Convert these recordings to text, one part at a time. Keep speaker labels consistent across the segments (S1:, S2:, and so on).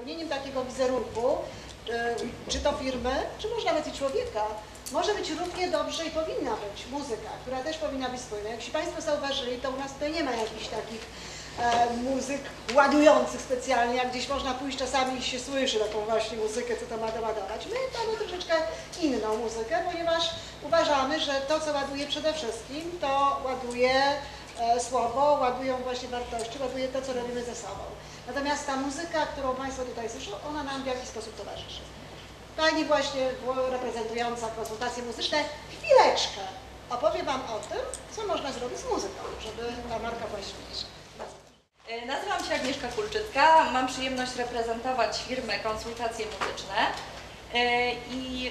S1: pełnieniem takiego wizerunku, e, czy to firmy, czy może nawet i człowieka, może być równie dobrze i powinna być muzyka, która też powinna być spójna. Jeśli Państwo zauważyli, to u nas tutaj nie ma jakichś takich e, muzyk ładujących specjalnie, jak gdzieś można pójść czasami i się słyszy taką właśnie muzykę, co to ma doładować. My mamy troszeczkę inną muzykę, ponieważ uważamy, że to, co ładuje przede wszystkim, to ładuje słowo, ładują właśnie wartości, ładuje to, co robimy ze sobą. Natomiast ta muzyka, którą Państwo tutaj słyszą, ona nam w jakiś sposób towarzyszy. Pani właśnie reprezentująca konsultacje muzyczne, chwileczkę opowie Wam o tym, co można zrobić z muzyką, żeby ta marka była silniejsza.
S2: E, Nazywam się Agnieszka Kulczycka, mam przyjemność reprezentować firmę Konsultacje Muzyczne E, i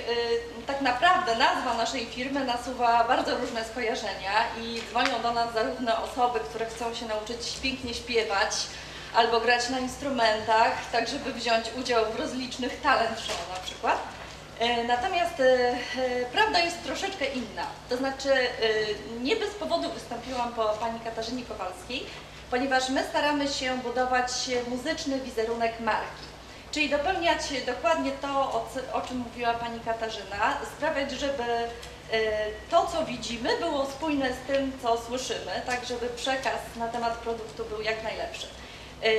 S2: e, tak naprawdę nazwa naszej firmy nasuwa bardzo różne skojarzenia i dzwonią do nas zarówno osoby, które chcą się nauczyć pięknie śpiewać albo grać na instrumentach, tak żeby wziąć udział w rozlicznych talent show na przykład. E, Natomiast e, e, prawda jest troszeczkę inna. To znaczy, e, nie bez powodu wystąpiłam po pani Katarzynie Kowalskiej, ponieważ my staramy się budować muzyczny wizerunek marki. Czyli dopełniać dokładnie to, o, czym mówiła pani Katarzyna, sprawiać, żeby e, to, co widzimy, było spójne z tym, co słyszymy, tak żeby przekaz na temat produktu był jak najlepszy. E,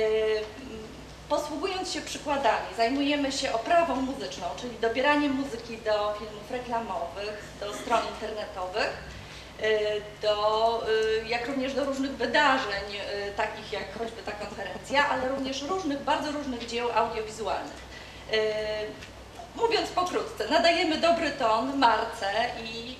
S2: Posługując się przykładami, zajmujemy się oprawą muzyczną, czyli dobieraniem muzyki do filmów reklamowych, do stron internetowych, do, y, jak również do różnych wydarzeń, y, takich jak choćby ta konferencja, ale również różnych, bardzo różnych dzieł audiowizualnych. Mówiąc pokrótce, nadajemy dobry ton marce i.